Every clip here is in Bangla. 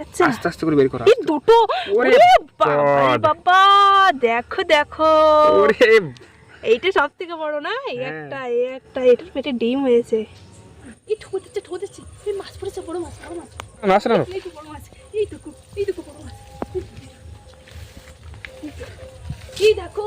আচ্ছা। আস্তে আস্তে করে বের করা এই দুটো ওরে বাবা দেখো দেখো। ওরে এইটা সব থেকে বড় না? এই হ্যাঁ। একটা এই একটা এটার পেটে ডিম হয়েছে। এই ঠো দিচ্ছে ঠো দিচ্ছে। এই মাছ পড়েছে বড় মাছ বড় মাছ। মাছ না এই তো বড় মাছ এই দেখো এই দেখো বড় মাছ। এই দেখো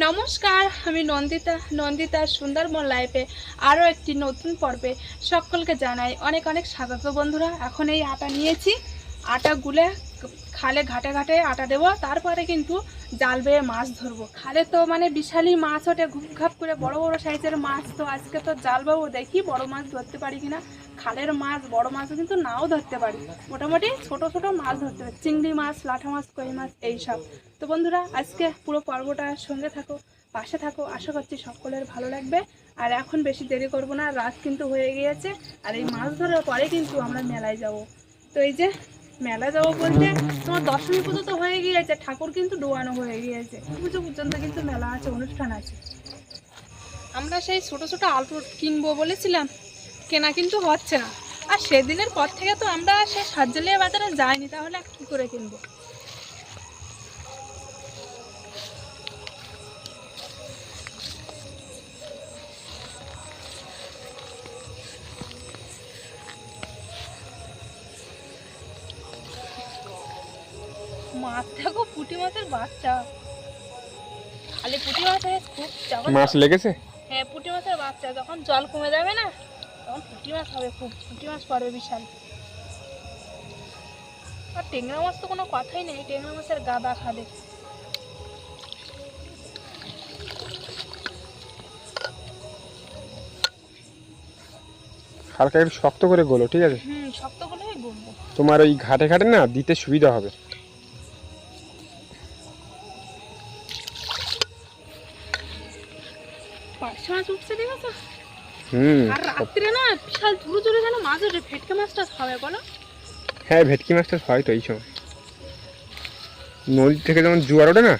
নমস্কার, আমি নন্দিতা নন্দিতার সুন্দরবন লাইফে আরও একটি নতুন পর্বে সকলকে জানাই অনেক অনেক স্বাগত বন্ধুরা। এখন এই আটা নিয়েছি, আটা গুলে খালে ঘাটে ঘাটে আটা দেবো, তারপরে কিন্তু জাল বেয়ে মাছ ধরবো। খালে তো মানে বিশালই মাছ ওঠে ঘুপ ঘাপ করে বড় বড় সাইজের মাছ, তো আজকে তো জাল বাবু দেখি বড় মাছ ধরতে পারি কিনা। খালের মাছ, বড় মাছও কিন্তু নাও ধরতে পারি। মোটামুটি ছোট ছোট মাছ ধরতে পারি। চিংড়ি মাছ, লাঠা মাছ, কই মাছ এইসব তো বন্ধুরা, আজকে পুরো পর্বটা সঙ্গে থাকো, পাশে থাকো। আশা করছি সকলের ভালো লাগবে। আর এখন বেশি দেরি করব না, রাত কিন্তু হয়ে গিয়েছে। আর এই মাছ ধরার পরে কিন্তু আমরা মেলায় যাব। তো এই যে, মেলা যাব বলতে তোমার দশমী পুজো তো হয়ে গিয়েছে, ঠাকুর কিন্তু ডোয়ানো হয়ে গিয়েছে। পুজো পর্যন্ত কিন্তু মেলা আছে, অনুষ্ঠান আছে। আমরা সেই ছোট ছোট আলু কিনবো বলেছিলাম কেনা কিন্তু হচ্ছে না। আর সেদিনের পর থেকে তো আমরা সেই সাজ্জালিয়া বাজারে যাইনি তাহলে কি করে কিনবো? মাছ দেখো পুঁটি মাছের বাচ্চা। খালি পুঁটি মাছ হয়ে খুব মাছ লেগেছে? হ্যাঁ পুঁটি মাছের বাচ্চা যখন জল কমে যাবে না তখন পুঁটি মাছ হবে খুব পুঁটি মাছ পড়বে বিশাল। আর টেংরা মাছ তো কোনো কথাই নেই টেংরা মাছের গাদা খালে হালকা একটু শক্ত করে গোলো ঠিক আছে? হুম শক্ত বলব তোমার ওই ঘাটে ঘাটে না দিতে সুবিধা হবে। হুম। আর রাত্রে না বিশাল জোরে জোরে যেন মাছ ওঠে ভেটকে মাছটা হবে বলো? হ্যাঁ ভেটকি মাছটা হয় তো এই সময় নদী থেকে যেমন জোয়ার ওঠে না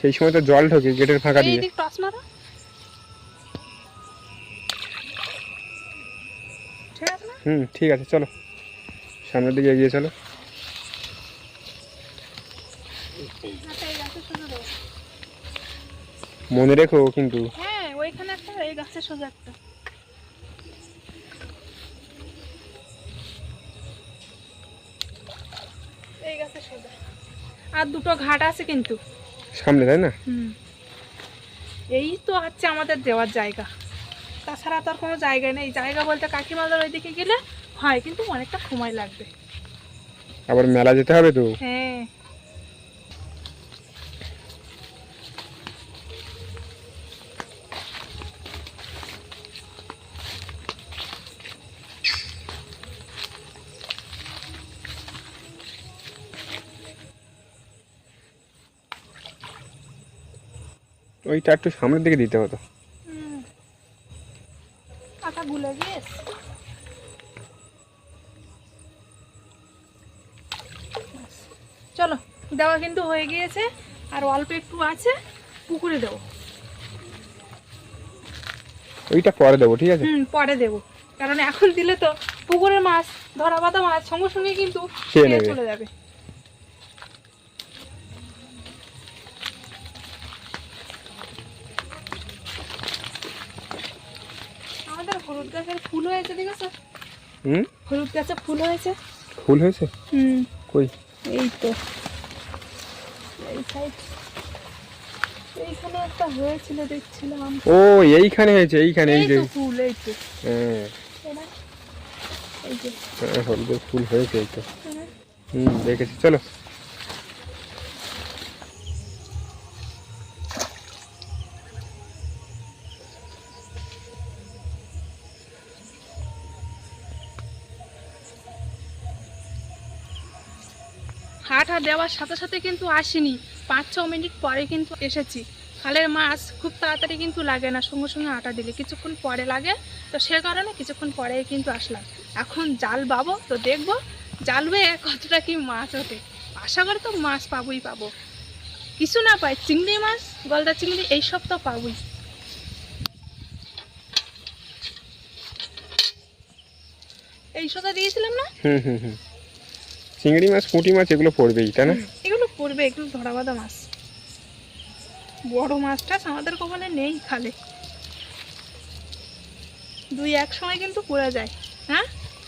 সেই সময় তো জল ঢোকে গেটের ফাঁকা দিয়ে। টস মারো। হুম ঠিক আছে চলো। সামনের দিকে এগিয়ে চলো। আচ্ছা মনে রেখো কিন্তু। হ্যাঁ ওইখানে একটা এই গাছে সোজা একটা। আর দুটো ঘাট আছে কিন্তু। সামনে তাই না? হুম। এই তো হচ্ছে আমাদের দেওয়ার জায়গা। তাছাড়া তো আর কোনো জায়গা নেই। জায়গা বলতে কাকিমাদের ওইদিকে গেলে হয় কিন্তু অনেকটা সময় লাগবে। আবার মেলা যেতে হবে তো? হ্যাঁ। ওইটা একটু সামনের দিকে দিতে হতো। হুম। গুলে গিয়েছে। চলো দেওয়া কিন্তু হয়ে গিয়েছে আর অল্প একটু আছে পুকুরে দেবো। ওইটা পরে দেবো ঠিক আছে? হুম পরে দেবো। কারণ এখন দিলে তো পুকুরের মাছ ধরা বাঁধা মাছ সঙ্গে সঙ্গে কিন্তু। চলে যাবে। ফুল হয়েছে ঠিক হুম? হলুদ গাছে ফুল হয়েছে। ফুল হয়েছে? হুম। কই? এই তো। এই সাইড এইখানে একটা হয়েছিল দেখছিলাম। ও এইখানে হয়েছে এইখানে এই যে। ফুল এই তো। হ্যাঁ। এই যে। হ্যাঁ, হলুদের ফুল হয়েছে এই তো। হুম দেখেছি চলো। দেওয়ার সাথে সাথে কিন্তু আসিনি। পাঁচ, ছ মিনিট পরে কিন্তু এসেছি। খালের মাছ খুব তাড়াতাড়ি কিন্তু লাগে না, সঙ্গে সঙ্গে আটা দিলে। কিছুক্ষণ পরে লাগে, তো সে কারণে কিছুক্ষণ পরেই কিন্তু আসলাম। এখন জাল পাবো, তো দেখব জাল বেয়ে কতটা কি মাছ ওঠে। আশা করি তো মাছ পাবোই পাবো। কিছু না পাই, চিংড়ি মাছ, গলদা চিংড়ি এইসব তো পাবোই। এই সোজা দিয়েছিলাম না? হুম হুম হুম। চিংড়ি মাছ পুঁটি মাছ এগুলো পড়বেই তাই না? এগুলো পড়বে এগুলো ধরা বাঁধা মাছ। বড় মাছটা আমাদের কপালে নেই খালে। দুই এক সময় কিন্তু পড়ে যায় হ্যাঁ?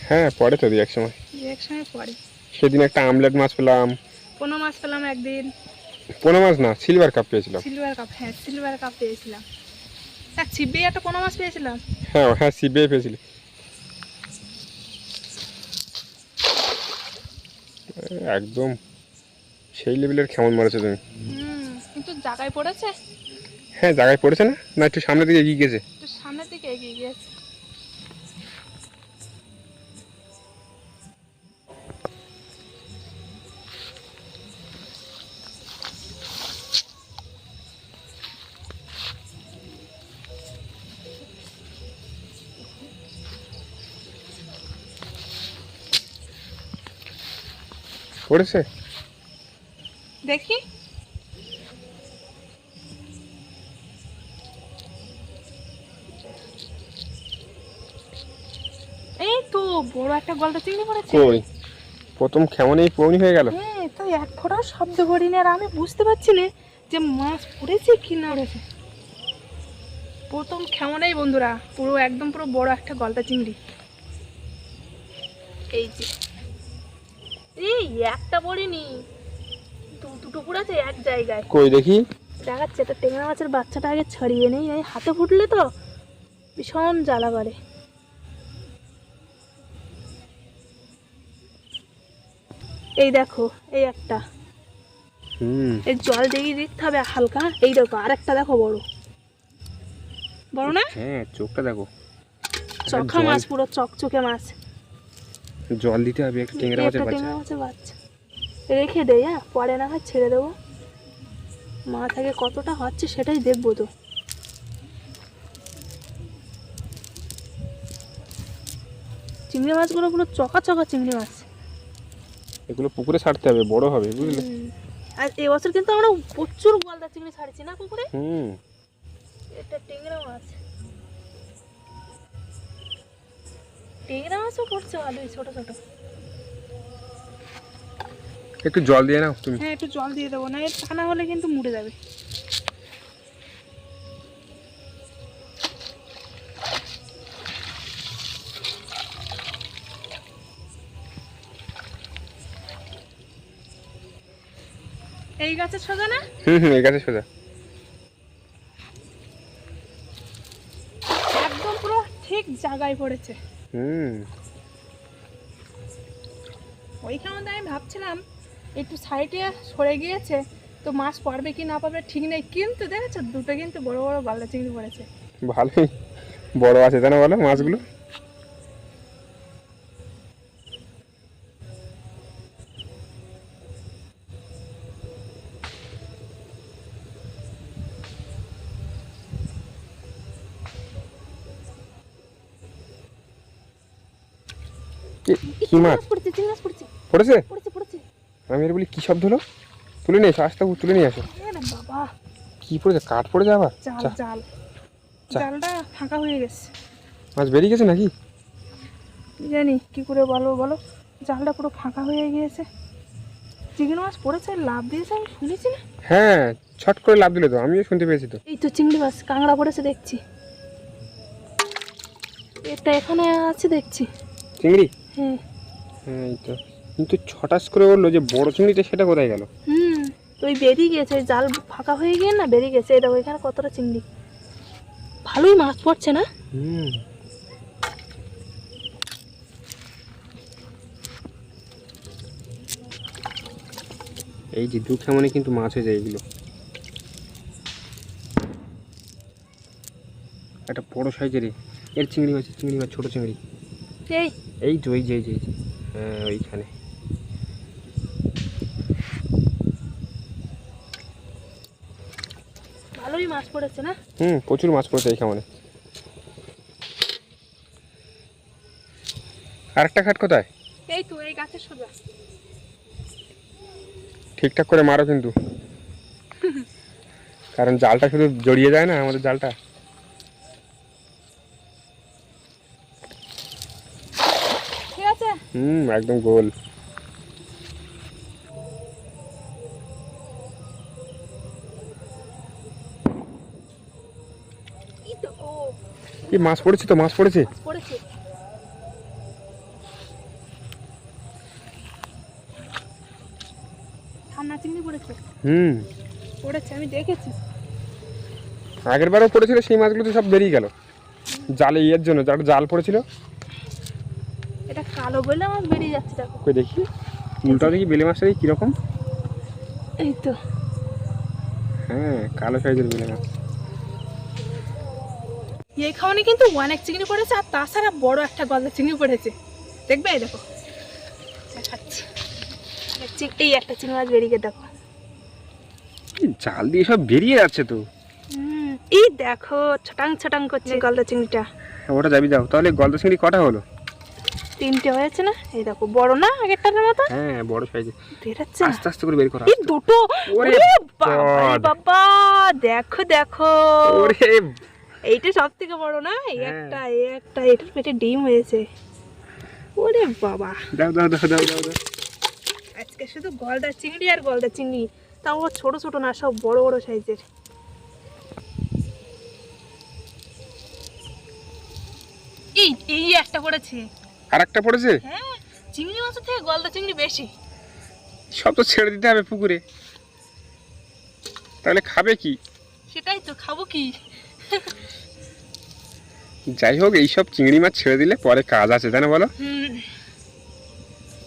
হ্যাঁ পড়ে তো দুই এক সময়। দুই এক সময় পড়ে। সেদিন একটা আমলেট মাছ পেলাম। কোনো মাছ পেলাম একদিন। পোনা মাছ না সিলভার কাপ পেয়েছিলাম। সিলভার কাপ হ্যাঁ সিলভার কাপ পেয়েছিলাম। এক ছিপে একটা কোনো মাছ পেয়েছিলাম? হ্যাঁ হ্যাঁ সিবে পেয়েছিল। একদম সেই লেভেলের কেমন মারেছো তুমি। কিন্তু জায়গায় পড়েছে? হ্যাঁ জায়গায় পড়েছে না? না একটু সামনের দিকে এগিয়ে গেছে। একটু সামনের দিকে এগিয়ে গিয়েছে পড়েছে? দেখি। এই তো বড় একটা গলদা চিংড়ি পড়েছে। কই? প্রথম কেমনই পৌনি হয়ে গেল। হ্যাঁ তো এক ফোঁটাও শব্দ করিনি আর আমি বুঝতে পারছি না যে মাছ পড়েছে কি না পড়েছে। প্রথম কেমনই বন্ধুরা পুরো একদম পুরো বড় একটা গলদা চিংড়ি। এই যে। এই একটা পড়িনি দুটো পড়েছে এক জায়গায়। কই দেখি? দেখাচ্ছে এটা টেংরা মাছের বাচ্চাটা আগে ছড়িয়ে নেই এই হাতে ফুটলে তো ভীষণ জ্বালা করে। এই দেখো এই একটা। হুম। এই জল দিয়ে দিতে হবে হালকা এই দেখো আর একটা দেখো বড়। বড় না? হ্যাঁ চোখটা দেখো। চখা মাছ পুরো চকচকে মাছ। জল দিতে হবে একটা টেংরা মাছের বাচ্চা টেংরা মাছের বাচ্চা রেখে দেই হ্যাঁ? পরে না হয় ছেড়ে দেবো। মাছ আগে কতটা হচ্ছে সেটাই দেখব তো। চিংড়ি মাছগুলো পুরো চকা চকা চিংড়ি মাছ। এগুলো পুকুরে ছাড়তে হবে বড় হবে বুঝলে? আর এবছর কিন্তু আমরা প্রচুর গলদা চিংড়ি ছাড়ছি না পুকুরে? হুম। এটা টেংরা মাছ। টেংরা মাছও পড়ছে ভালোই ছোট ছোট। একটু জল দিয়ে নাও তুমি। হ্যাঁ একটু জল দিয়ে দেবো না এর টানা হলে কিন্তু মুড়ে যাবে। এই গাছের সোজা না? হুম হুম এই গাছে সোজা। একদম পুরো ঠিক জায়গায় পড়েছে। হুম। ওইখানে আমি ভাবছিলাম একটু সাইডে সরে গিয়েছে তো মাছ পড়বে কি না পারবে ঠিক নেই কিন্তু দেখেছ দুটো কিন্তু বড় বড় গলদা চিংড়ি পড়েছে। ভালোই বড় আছে তাই না বলো মাছগুলো? কি- মাছ? পড়েছে চিংড়ি মাছ পড়েছে। পড়েছে? পড়েছে পড়েছে। আমি এর বলি কি শব্দ হলো? তুলে নিয়ে এসো আস্তে তুলে নিয়ে আসো আরে বাবা। কি পড়েছে? কাঠ পড়েছে আবার? জাল চা, জাল চা। জালটা ফাঁকা হয়ে গেছে। মাছ বেরিয়ে গেছে নাকি? জানি কি করে বলো বলো? জালটা পুরো ফাঁকা হয়ে গিয়েছে। চিংড়ি মাছ পড়েছে লাভ দিয়েছে আমি শুনেছি না। হ্যাঁ ছট করে লাভ দিলে তো আমিও শুনতে পেয়েছি তো। এই তো চিংড়ি মাছ কাঁকড়া পড়েছে দেখছি। এটা এখানে আছে দেখছি। চিংড়ি? হ্যাঁ হ্যাঁ এই তো। কিন্তু ছটাস করে বলল যে বড় চিংড়িটা সেটা কোথায় গেল? হুম ওই বেরিয়ে গেছে জাল ফাঁকা হয়ে গিয়ে না বেরিয়ে গেছে এটা ওইখানে কতটা চিংড়ি? ভালোই মাছ পড়ছে না? হুম। এই যে দু কেমনে কিন্তু মাছ হয়ে যায় এগুলো। একটা বড় সাইজের এর চিংড়ি মাছ চিংড়ি মাছ ছোট চিংড়ি। এই। এই তো এই যে এই যে। হ্যাঁ ওইখানে। ভালোই মাছ পড়েছে না? হুম প্রচুর মাছ পড়েছে এই কেমনে আরেকটা খাট কোথায়? এই তো এই গাছের সোজা। ঠিকঠাক করে মারো কিন্তু। কারণ জালটা শুধু জড়িয়ে যায় না আমাদের জালটা ঠিক হুম একদম গোল। কি মাছ পড়েছে তো? মাছ পড়েছে? হুম। আমি দেখেছি। আগের বারও পড়েছিল সেই মাছগুলো তো সব বেরিয়ে গেল। জালে ইয়ের জন্য যার জাল পড়েছিল কালো বলে আমার বেরিয়ে যাচ্ছে দেখো। কই দেখি। উল্টা দেখি বেলে মাছটা দেখি কীরকম? এই তো। হ্যাঁ কালো সাইজের বেলে মাছ। এই খাওয়ানি কিন্তু অনেক চিংড়ি পড়েছে আর তাছাড়া বড় একটা গলদা চিংড়ি পড়েছে। দেখবে? এই দেখো। দেখাচ্ছি। এই একটা চিংড়ি মাছ বেরিয়ে দেখো। জাল দিয়ে সব বেরিয়ে যাচ্ছে তো। এই দেখো ছটাং ছটাং করছে গলদা চিংড়িটা। ওটা যাবি দাও তাহলে গলদা চিংড়ি কটা হলো? তিনটে হয়েছে না? এই দেখো বড় না আগেরটার মতো? হ্যাঁ বড় সাইজের বেরোচ্ছে আস্তে আস্তে করে বের করা এই দুটো? ওরে বাবা দেখো দেখো। ওরে এইটা সব থেকে বড় না? এই হ্যাঁ। একটা এই একটা এটার পেটে ডিম হয়েছে। ওরে বাবা। দাও দাও দাও দাও দাও আজকে শুধু গলদা চিংড়ি আর গলদা চিংড়ি। তাও ও ছোট ছোট না সব বড় বড় সাইজের। এই এই একটা পড়েছে। আর একটা পড়েছে? হ্যাঁ চিংড়ি মাছের থেকে গলদা চিংড়ি বেশি। সব তো ছেড়ে দিতে হবে পুকুরে। তাহলে খাবে কি? সেটাই তো খাব কি? যাই হোক এইসব চিংড়ি মাছ ছেড়ে দিলে পরে কাজ আছে তাই না বলো?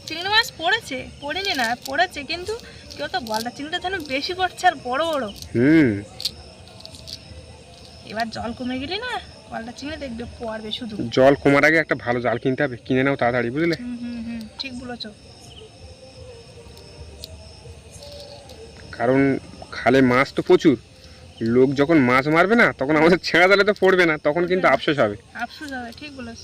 চিংড়ি মাছ পড়েছে পড়েনি না পড়েছে কিন্তু কেউ তো গলদা চিংড়িটা যেন বেশি পড়ছে আর বড় বড়। হুম। এবার জল কমে গেলে না চিংড়ি দেখবে পড়বে শুধু। জল কমার আগে একটা ভালো জাল কিনতে হবে। কিনে নাও তাড়াতাড়ি বুঝলে? হুম হুম হুম ঠিক বলেছ। কারণ খালে মাছ তো প্রচুর। লোক যখন মাছ মারবে না তখন আমাদের ছেঁড়া জালে তো পড়বে না তখন কিন্তু আফসোস হবে। আফসোস হবে ঠিক বলেছ।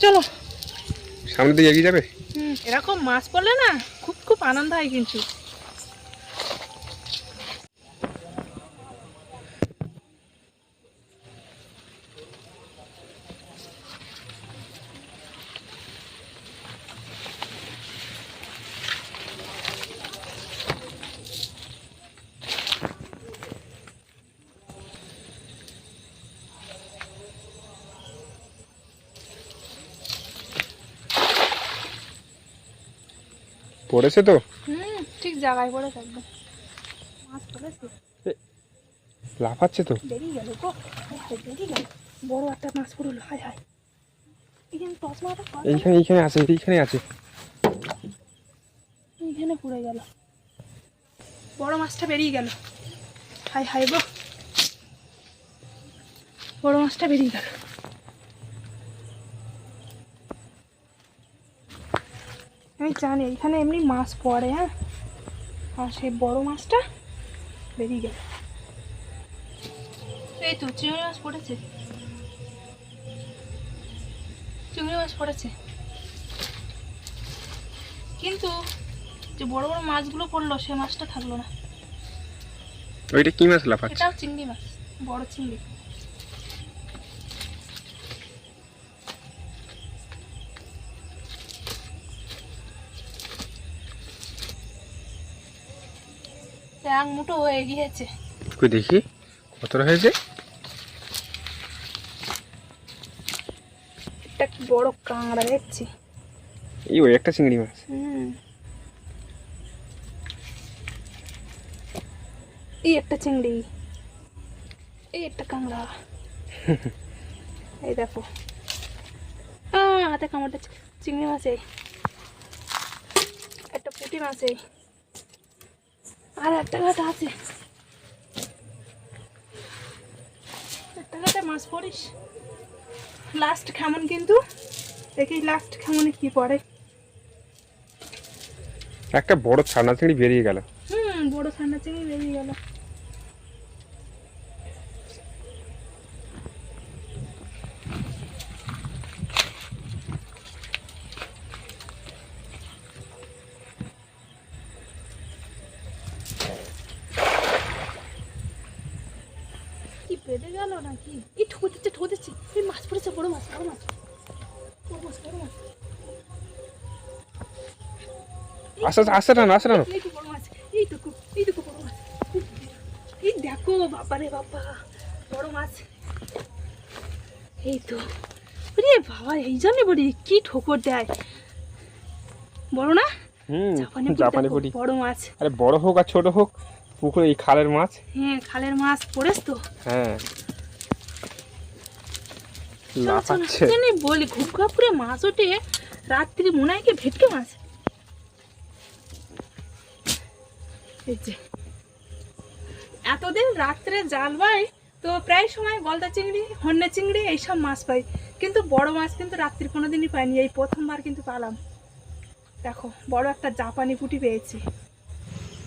চলো। সামনের দিকে এগিয়ে যাবে? এরকম মাছ পড়লে না খুব খুব আনন্দ হয় কিন্তু। পড়েছে তো? হুম ঠিক জায়গায় পড়ে থাকবে মাছ পড়েছে। লাফাচ্ছে তো? বেরিয়ে গেল গো হায় গেল। বড় একটা মাছ পড়ল হায় হায়। এইখানে এইখানে আছে এইখানে আছে। এইখানে পড়ে গেল। বড় মাছটা বেরিয়ে গেল। হাই হাই গো। বড় মাছটা বেরিয়ে গেল। আমি জানি এখানে এমনি মাছ পড়ে হ্যাঁ? আর সেই বড় মাছটা বেরিয়ে গেল। এই তো চিংড়ি মাছ পড়েছে। চিংড়ি মাছ পড়েছে। কিন্তু যে বড় বড় মাছগুলো পড়ল সে মাছটা থাকল না। ওইটা কি মাছ লাফাচ্ছে? এটাও চিংড়ি মাছ বড় চিংড়ি। এক মুঠো হয়ে গিয়েছে। কই দেখি কতটা হয়েছে? একটা কি বড় কাঁকড়া দেখছি। এই ওই একটা চিংড়ি মাছ। এই একটা চিংড়ি। এই একটা কাঁকড়া এই দেখো। হাতে কামড়টা চিংড়ি মাছ। এই একটা পুঁটি মাছ। এই আর একটা ঘাটা আছে। একটা ঘাটে মাছ পড়িস। লাস্ট কিন্তু? দেখি লাস্ট কি পড়ে। একটা বড় ছানা চিংড়ি বেরিয়ে গেল। হুম বড় ছানা চিংড়ি বেরিয়ে গেল কি বেঁধে গেল নাকি? এই দিচ্ছে দিচ্ছে। এই মাছ পড়েছে বড় মাছ বড় মাছ। বড় মাছ বড় মাছ। আস্তে আস্তে আস্তে টানো আস্তে টানো এই তো বড় মাছ এইটুকু এইটুকু বড় মাছ। এই দেখো বাবা রে বাবা বড় মাছ। এই তো। ওরে বাবা এই জন্য বলি কি ঠোকর দেয়। বড় না? হুম জাপানি বড় মাছ। আরে বড় হোক আর ছোট হোক। পুকুরে এই খালের মাছ? হ্যাঁ খালের মাছ পড়েছ তো। হ্যাঁ। লাফাচ্ছে। জানি বলি ঘুপ ঘাপ করে মাছ ওঠে। রাত্রি মনে হয় ভেটকে মাছ? এই যে। এতদিন রাত্রে জাল পাই তো প্রায় সময় গলদা চিংড়ি হন্যে চিংড়ি এইসব মাছ পাই। কিন্তু বড় মাছ কিন্তু রাত্রি কোনোদিনই পাইনি এই প্রথমবার কিন্তু পালাম। দেখো বড় একটা জাপানি পুঁটি পেয়েছি।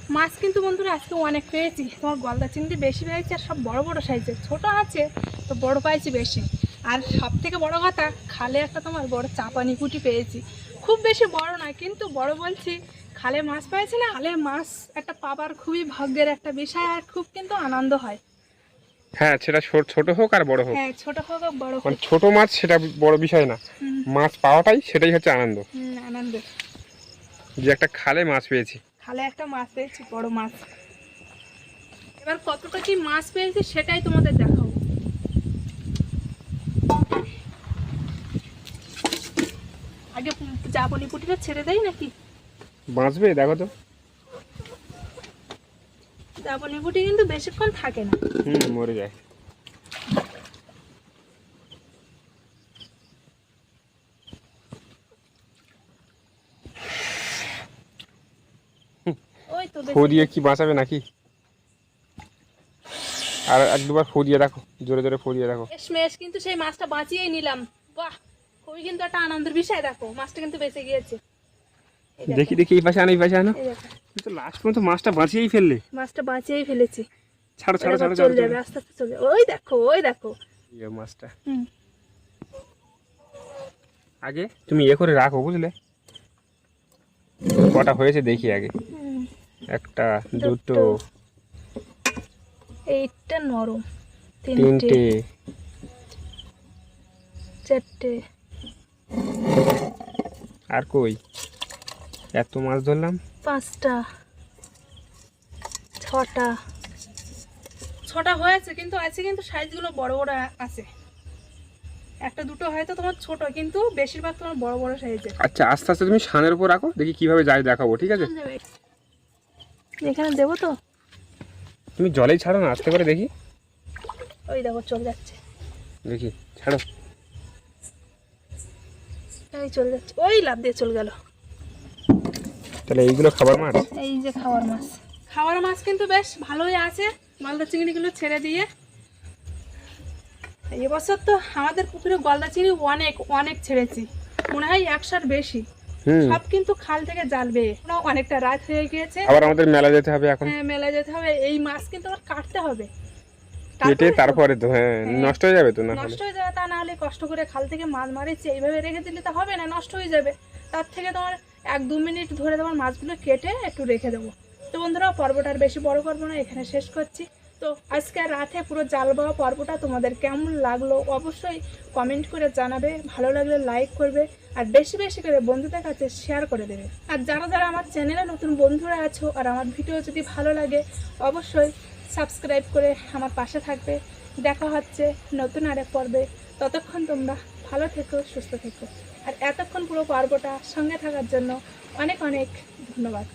মাছ কিন্তু বন্ধুরা আজকে অনেক পেয়েছি। তোমার গলদা চিংড়ি বেশি পেয়েছি আর সব বড় বড় সাইজের ছোট আছে তো বড় পাইছি বেশি। আর সব থেকে বড় কথা খালে একটা তোমার বড় চাপানি পুঁটি পেয়েছি। খুব বেশি বড় নয় কিন্তু বড় বলছি খালে মাছ পেয়েছি না খালে মাছ একটা পাবার খুবই ভাগ্যের একটা বিষয় আর খুব কিন্তু আনন্দ হয়। হ্যাঁ সেটা ছোট- হোক আর বড় হোক। হ্যাঁ ছোট হোক আর বড় হোক। মানে ছোট মাছ সেটা বড় বিষয় না। মাছ পাওয়াটাই সেটাই হচ্ছে আনন্দ। আনন্দ। যে একটা খালে মাছ পেয়েছি। খালে একটা মাছ পেয়েছি বড় মাছ। এবার কতটা কি মাছ পেয়েছি সেটাই তোমাদের দেখাবো। আগে জাপনি পুটিটা ছেড়ে দেয় নাকি? বাঁচবে দেখো তো। জাপনি পুটি কিন্তু বেশিক্ষণ থাকে না। হুম মরে যায় ওই তো ফু দিয়ে কি বাঁচাবে নাকি? আর এক দুবার ফু দিয়ে রাখো জোরে জোরে ফু দিয়ে রাখো কিন্তু সেই মাছটা বাঁচিয়েই নিলাম। বাহ খুবই কিন্তু একটা আনন্দের বিষয় দেখো মাছটা কিন্তু বেঁচে গিয়েছে। দেখি। দেখি এই পাশে আনো এই পাশে আনো। লাস্ট পর্যন্ত মাছটা বাঁচিয়েই ফেললে। মাছটা বাঁচিয়েই ফেলেছি। ছাড়ো ছাড়ো ছাড়ো চলে যাবে আস্তে আস্তে চলে ওই দেখো ওই দেখো। ইয়ে মাছটা। আগে তুমি ইয়ে করে রাখো বুঝলে? কটা হয়েছে দেখি আগে। একটা দুটো, এইটা নরম। তিনটে। তিনটে। চারটে। আর কই? এত মাছ ধরলাম? পাঁচটা। ছটা। ছটা হয়েছে কিন্তু আছে কিন্তু সাইজগুলো বড় বড় আছে। একটা দুটো হয়তো তোমার ছোট কিন্তু বেশিরভাগ তোমার বড় বড় সাইজের। আচ্ছা আস্তে আস্তে তুমি সানের উপর রাখো দেখি কীভাবে যায় দেখাবো ঠিক আছে? এখানে দেবো তো। তুমি জলেই ছাড়ো না আস্তে করে দেখি। ওই দেখো চলে যাচ্ছে। দেখি ছাড়ো। এই চলে যাচ্ছে। ওই লাভ দিয়ে চলে গেল। তাহলে এইগুলো খাবার মাছ? এই যে খাওয়ার মাছ। খাওয়ার মাছ কিন্তু বেশ ভালোই আছে। গলদা চিংড়িগুলো ছেড়ে দিয়ে। এবছর তো আমাদের পুকুরে গলদা চিংড়ি অনেক অনেক ছেড়েছি। মনে হয় একশোর বেশি। সব কিন্তু খাল থেকে ওরা অনেকটা রাত হয়ে গিয়েছে। আবার আমাদের মেলা যেতে হবে এখন। হ্যাঁ মেলা যেতে হবে। এই মাছ কিন্তু আবার কাটতে হবে। কেটে তারপরে তো হ্যাঁ হ্যাঁ। নষ্ট হয়ে যাবে তো না নষ্ট হয়ে যাবে তা না হলে কষ্ট করে খাল থেকে মাছ মারিছে এইভাবে রেখে দিলে তো হবে না নষ্ট হয়ে যাবে। তার থেকে তোমার এক দু মিনিট ধরে তোমার মাছগুলো কেটে একটু রেখে দেবো। তো বন্ধুরা পর্বটা আর বেশি বড় করব না এখানে শেষ করছি। তো আজকে রাতে পুরো জাল বাওয়া পর্বটা তোমাদের কেমন লাগল অবশ্যই কমেন্ট করে জানাবে। ভালো লাগলে লাইক করবে। আর বেশি বেশি করে বন্ধুদের কাছে শেয়ার করে দেবে। আর যারা যারা আমার চ্যানেলে নতুন বন্ধুরা আছো আর আমার ভিডিও যদি ভালো লাগে, অবশ্যই সাবস্ক্রাইব করে আমার পাশে থাকবে। দেখা হচ্ছে নতুন আরেক পর্বে। ততক্ষণ তোমরা ভালো থেকো, সুস্থ থেকো। আর এতক্ষণ পুরো পর্বটা সঙ্গে থাকার জন্য অনেক অনেক ধন্যবাদ।